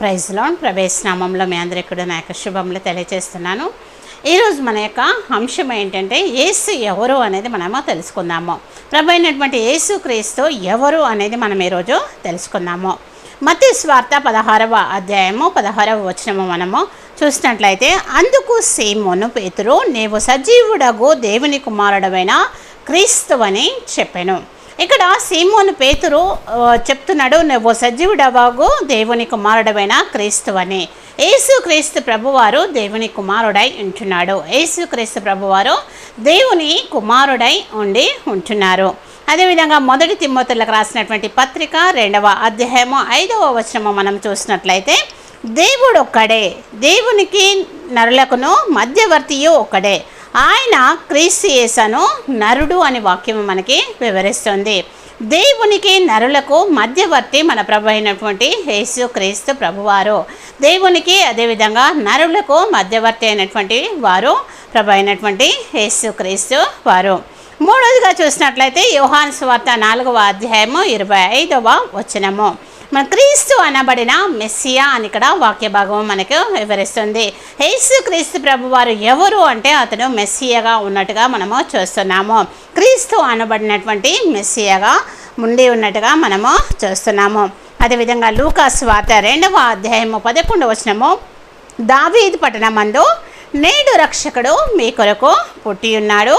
ప్రైజ్లో ప్రవేశనామంలో మీ అందరికీ కూడా నా యొక్క శుభములు తెలియజేస్తున్నాను. ఈరోజు మన యొక్క అంశం ఏంటంటే ఏసు ఎవరు అనేది మనము తెలుసుకుందాము. ప్రభు అయినటువంటి యేసు క్రీస్తు ఎవరు అనేది మనం ఈరోజు తెలుసుకుందాము. మతి స్వార్థ పదహారవ అధ్యాయము పదహారవ వచనము మనము చూసినట్లయితే అందుకు సీమోను పేతురు నీవు సజీవుడగు దేవుని కుమారుడమైన క్రీస్తు అని చెప్పాను. ఇక్కడ సీమోను పేతురు చెప్తున్నాడు నువ్వు సజీవుడవాగు దేవుని కుమారుడవైన క్రీస్తు అని యేసుక్రీస్తు ప్రభువారు దేవుని కుమారుడై ఉంటున్నాడు. ఏసుక్రీస్తు ప్రభువారు దేవుని కుమారుడై ఉండి ఉంటున్నారు. అదేవిధంగా మొదటి తిమ్మతులకు రాసినటువంటి పత్రిక రెండవ అధ్యాయము ఐదవ వచనము మనం చూసినట్లయితే దేవుడు ఒక్కడే దేవునికి నరులకును మధ్యవర్తియు ఒక్కడే. ఆయన క్రీస్తు యేసను నరుడు అనే వాక్యం మనకి వివరిస్తుంది. దేవునికి నరులకు మధ్యవర్తి మన ప్రభు అయినటువంటి యేసు క్రీస్తు ప్రభువారు. దేవునికి అదేవిధంగా నరులకు మధ్యవర్తి అయినటువంటి వారు ప్రభు అయినటువంటి యేసు క్రీస్తు వారు. మూడవదిగా చూసినట్లయితే యోహాన్ స్వార్త నాలుగవ అధ్యాయము ఇరవై ఐదవ వచనము. మన క్రీస్తు అనబడిన మెస్సియా అని ఇక్కడ వాక్య భాగం మనకు వివరిస్తుంది. యేసు క్రీస్తు ప్రభు వారు ఎవరు అంటే అతను మెస్సియగా ఉన్నట్టుగా మనము చూస్తున్నాము. క్రీస్తు అనబడినటువంటి మెస్సియగా ఉండి ఉన్నట్టుగా మనము చూస్తున్నాము. అదేవిధంగా లూకాస్ వార్త రెండవ అధ్యాయము పదకొండు వచనము దావీద్ పట్టణమందు నేడు రక్షకుడు మీ కొరకు పుట్టి ఉన్నాడు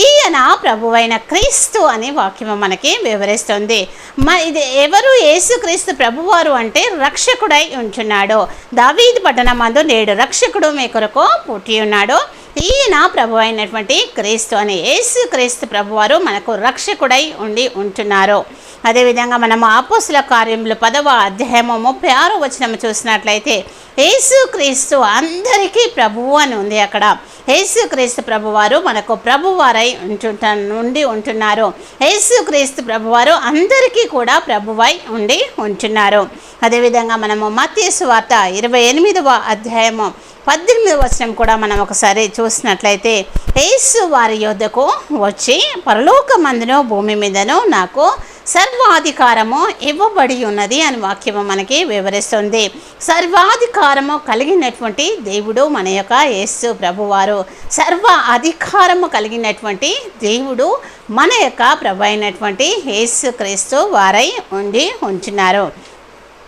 ఈయన ప్రభువైన క్రీస్తు అనే వాక్యము మనకి వివరిస్తుంది. మ ఇది ఎవరు యేసుక్రీస్తు ప్రభువారు అంటే రక్షకుడై ఉంటున్నాడు దావీదు పట్టణమందు నేడు రక్షకుడు మీ కొరకు పుట్టి ఉన్నాడు. ఈయన ప్రభు అయినటువంటి క్రీస్తు అని యేసు క్రీస్తు ప్రభువారు మనకు రక్షకుడై ఉండి ఉంటున్నారు. అదేవిధంగా మనము ఆపోసుల కార్యములు పదవ అధ్యాయము ముప్పై ఆరు వచనం చూసినట్లయితే యేసుక్రీస్తు అందరికీ ప్రభువు అని ఉంది అక్కడ. యేసుక్రీస్తు ప్రభువారు మనకు ప్రభువారై ఉంటుంట ఉండి ఉంటున్నారు. యేసుక్రీస్తు ప్రభువారు అందరికీ కూడా ప్రభువై ఉండి ఉంటున్నారు. అదేవిధంగా మనము మత్తీసు వార్త ఇరవై ఎనిమిదవ అధ్యాయము పద్దెనిమిది వచనం కూడా మనం ఒకసారి చూసినట్లయితే యేసు వారి యొద్దకు వచ్చి పరలోకమందును భూమి మీదను నాకు సర్వాధికారము ఇవ్వబడి ఉన్నది అని వాక్యము మనకి వివరిస్తుంది. సర్వాధికారము కలిగినటువంటి దేవుడు మన యొక్క యేసు ప్రభువారు. సర్వ అధికారము కలిగినటువంటి దేవుడు మన యొక్క ప్రభు అయినటువంటి యేసు క్రీస్తు వారై ఉండి ఉంచున్నారు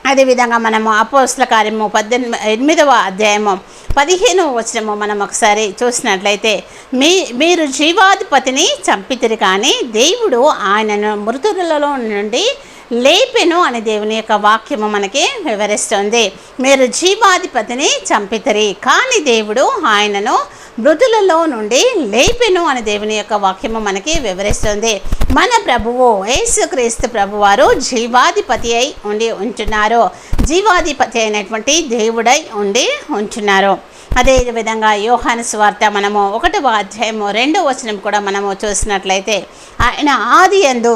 అదేవిధంగా మనము అపోస్ల కార్యము పద్దెనిమిది ఎనిమిదవ అధ్యాయము పదిహేనవ వచనము మనం ఒకసారి చూసినట్లయితే మీ మీరు జీవాధిపతిని చంపితిరి కానీ దేవుడు ఆయనను మృతులలో నుండి లేపెను అని దేవుని యొక్క వాక్యము మనకి వివరిస్తుంది. మీరు జీవాధిపతిని చంపితరి కానీ దేవుడు ఆయనను మృతులలో నుండి లేపెను అని దేవుని యొక్క వాక్యము మనకి వివరిస్తుంది. మన ప్రభువు యేసుక్రీస్తు ప్రభువారు జీవాధిపతి అయి ఉండి ఉంటున్నారు. జీవాధిపతి అయినటువంటి దేవుడై ఉండి ఉంచున్నారు. అదేవిధంగా యోహాను స్వార్త మనము ఒకటవ అధ్యాయము రెండవ వచనం కూడా మనము చూసినట్లయితే ఆయన ఆది ఎందు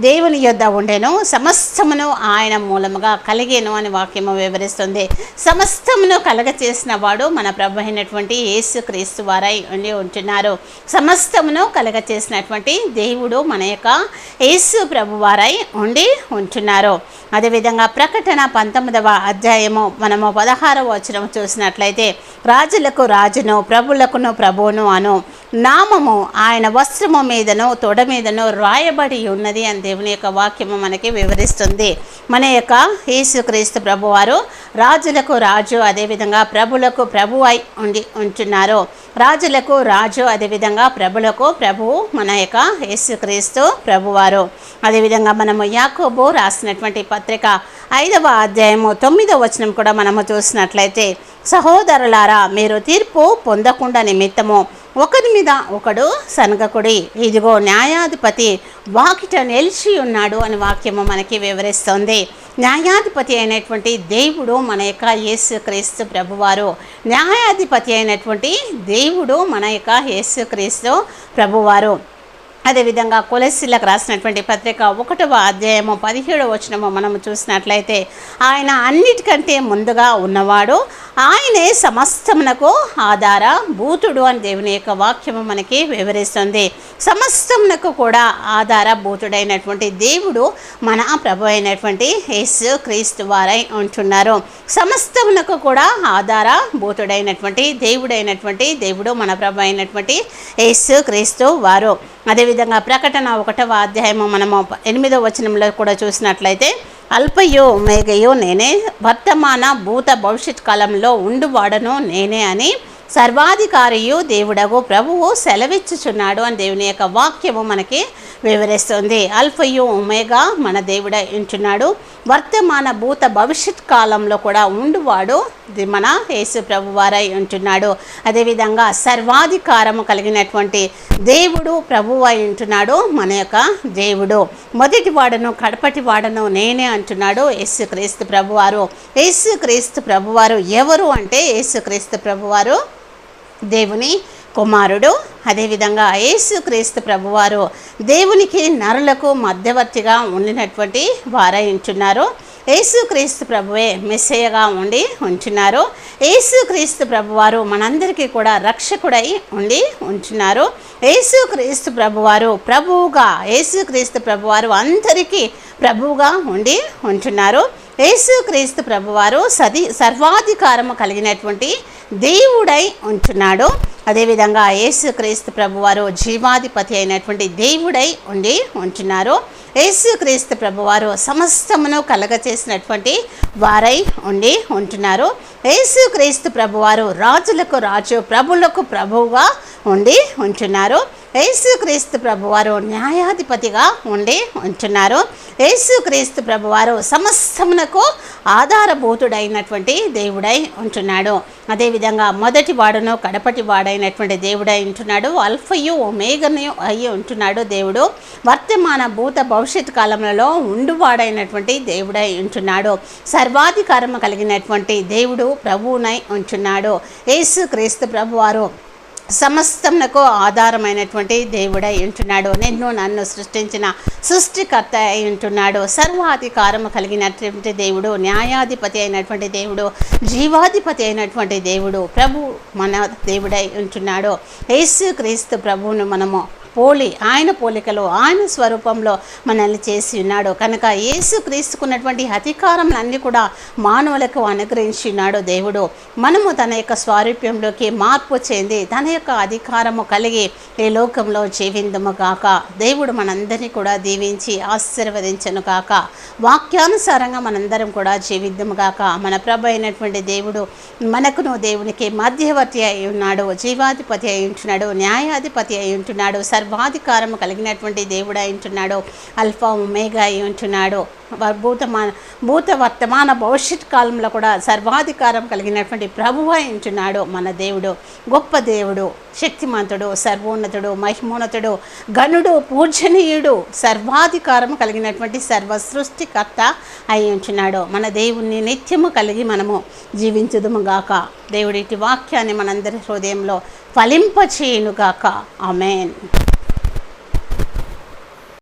దేవుని యొద్ద ఉండెను. సమస్తమును ఆయన మూలముగా కలిగేను అని వాక్యము వివరిస్తుంది. సమస్తమును కలగ చేసిన వాడు మన ప్రభు అయినటువంటి యేసు క్రీస్తు వారై ఉండి ఉంటున్నారు. సమస్తమును కలగ చేసినటువంటి దేవుడు మన యొక్క యేసు ప్రభు వారై ఉండి ఉంటున్నారు. అదేవిధంగా ప్రకటన పంతొమ్మిదవ అధ్యాయము మనము పదహారవ వచనం చూసినట్లయితే రాజులకు రాజును ప్రభులకును ప్రభువును అను. నామము ఆయన వస్త్రము మీదనో తొడ మీదనో రాయబడి ఉన్నది అని దేవుని యొక్క వాక్యము మనకి వివరిస్తుంది. మన యొక్క యేసుక్రీస్తు ప్రభువారు రాజులకు రాజు అదేవిధంగా ప్రభులకు ప్రభు అయి ఉండి ఉంటున్నారు. రాజులకు రాజు అదేవిధంగా ప్రభులకు ప్రభువు మన యొక్క యేసుక్రీస్తు ప్రభువారు. అదేవిధంగా మనము యాకోబు రాసినటువంటి పత్రిక ఐదవ అధ్యాయము తొమ్మిదవ వచనం కూడా మనము చూసినట్లయితే సహోదరులారా మీరు తీర్పు పొందకుండా నిమిత్తము ఒకరి మీద ఒకడు సనగకుడి ఇదిగో న్యాయాధిపతి వాకిట నిలిచి ఉన్నాడు అని వాక్యము మనకి వివరిస్తుంది. న్యాయాధిపతి అయినటువంటి దేవుడు మన యొక్క యేసుక్రీస్తు ప్రభువారు. న్యాయాధిపతి అయినటువంటి దేవుడు మన యొక్క యేసుక్రీస్తు ప్రభువారు. అదేవిధంగా కొలెస్సీలకు రాసినటువంటి పత్రిక ఒకటవ అధ్యాయము పదిహేడవ వచనము మనము చూసినట్లయితే ఆయన అన్నిటికంటే ముందుగా ఉన్నవాడు ఆయనే సమస్తమునకు ఆధార భూతుడు అని దేవుని యొక్క వాక్యము మనకి వివరిస్తుంది. సమస్తమునకు కూడా ఆధారభూతుడైనటువంటి దేవుడు మన ప్రభు అయినటువంటి యేసు క్రీస్తు వారై ఉంటున్నారు. సమస్తమునకు కూడా ఆధారభూతుడైనటువంటి దేవుడైనటువంటి దేవుడు మన ప్రభు అయినటువంటి యేసు క్రీస్తు వారు. అదేవిధంగా ప్రకటన ఒకటవ అధ్యాయము మనము ఎనిమిదవ వచనంలో కూడా చూసినట్లయితే అల్పయో మేఘయో నేనే వర్తమాన భూత భవిష్యత్ కాలంలో ఉండువాడను నేనే అని సర్వాధికారియు దేవుడగు ప్రభువు సెలవిచ్చుచున్నాడు అని దేవుని యొక్క వాక్యము మనకి వివరిస్తుంది. అల్ఫయు ఉమేగా మన దేవుడ ఉంచున్నాడు వర్తమాన భూత భవిష్యత్ కాలంలో కూడా ఉండువాడు మన యేసు ప్రభు వారై ఉంటున్నాడు. అదేవిధంగా సర్వాధికారము కలిగినటువంటి దేవుడు ప్రభు అయి ఉంటున్నాడు మన యొక్క దేవుడు. మొదటి వాడను కడపటి వాడను నేనే అంటున్నాడు యేసుక్రీస్తు ప్రభువారు. యేసుక్రీస్తు ప్రభువారు ఎవరు అంటే యేసుక్రీస్తు ప్రభువారు దేవుని కుమారుడు అదేవిధంగా యేసుక్రీస్తు ప్రభువారు దేవునికి నరులకు మధ్యవర్తిగా ఉండినటువంటి వారయించున్నారు యేసుక్రీస్తు ప్రభువే మెస్సయ్యగా ఉండి ఉంచున్నారు యేసుక్రీస్తు ప్రభువారు మనందరికీ కూడా రక్షకుడై ఉండి ఉంచున్నారు యేసుక్రీస్తు ప్రభువారు ప్రభువుగా యేసుక్రీస్తు ప్రభువారు అందరికీ ప్రభువుగా ఉండి ఉంచున్నారు యేసుక్రీస్తు ప్రభువారు సది సర్వాధికారము కలిగినటువంటి దేవుడై ఉంటున్నాడు. అదేవిధంగా యేసుక్రీస్తు ప్రభువారు జీవాధిపతి అయినటువంటి దేవుడై ఉండి ఉంటున్నారు. యేసుక్రీస్తు ప్రభువారు సమస్తమును కలగచేసినటువంటి వారై ఉండి ఉంటున్నారు. యేసుక్రీస్తు ప్రభువారు రాజులకు రాజు ప్రభులకు ప్రభువుగా ఉండి ఉంటున్నారు. యేసుక్రీస్తు ప్రభువారు న్యాయాధిపతిగా ఉండి ఉంటున్నారు. యేసుక్రీస్తు ప్రభువారు సమస్తమునకు ఆధారభూతుడైనటువంటి దేవుడై ఉంటున్నాడు. అదేవిధంగా మొదటి వాడును కడపటి వాడైనటువంటి దేవుడై ఉంటున్నాడు. అల్ఫయు ఒమేగను అయి ఉంటున్నాడు దేవుడు. వర్తమాన భూత భవిష్యత్ కాలంలో ఉండువాడైనటువంటి దేవుడై ఉంటున్నాడు. సర్వాధికారము కలిగినటువంటి దేవుడు ప్రభువునై ఉంటున్నాడు. యేసు క్రీస్తు ప్రభువారు సమస్తమునకు ఆధారమైనటువంటి దేవుడై ఉంటున్నాడు. నిన్ను నన్ను సృష్టించిన సృష్టికర్త అయి ఉంటున్నాడు. సర్వాధికారము కలిగినటువంటి దేవుడు న్యాయాధిపతి అయినటువంటి దేవుడు జీవాధిపతి అయినటువంటి దేవుడు ప్రభు మన దేవుడై ఉంటున్నాడు. యేసు క్రీస్తు ప్రభువును మనము పోలి ఆయన పోలికలో ఆయన స్వరూపంలో మనల్ని చేసి ఉన్నాడు. కనుక యేసు క్రీస్తుకున్నటువంటి అధికారములన్నీ కూడా మానవులకు అనుగ్రహించి ఉన్నాడు దేవుడు. మనము తన యొక్క స్వారూప్యంలోకి మార్పు చెంది తన యొక్క అధికారము కలిగి ఈ లోకంలో జీవిందము కాక దేవుడు మనందరినీ కూడా దీవించి ఆశీర్వదించను కాక వాక్యానుసారంగా మనందరం కూడా జీవిద్దము కాక మన ప్రభు అయినటువంటి దేవుడు మనకును దేవునికి మధ్యవర్తి అయి ఉన్నాడు జీవాధిపతి అయి ఉంటున్నాడు న్యాయాధిపతి అయి ఉంటున్నాడు సర్వాధికారము కలిగినటువంటి దేవుడు అయించున్నాడు అల్ఫా ఉమేగా అయి ఉంటున్నాడు. భూతమాన భూత వర్తమాన భవిష్యత్ కాలంలో కూడా సర్వాధికారం కలిగినటువంటి ప్రభువు అయించున్నాడు మన దేవుడు. గొప్ప దేవుడు శక్తిమంతుడు సర్వోన్నతుడు మహిమోన్నతుడు గనుడు పూజనీయుడు సర్వాధికారం కలిగినటువంటి సర్వ సృష్టికర్త అయి ఉంటున్నాడు. మన దేవుణ్ణి నిత్యము కలిగి మనము జీవించుదుము గాక. దేవుడి వాక్యాన్ని మనందరి హృదయంలో ఫలింపచేయునుగాక. ఆమెన్.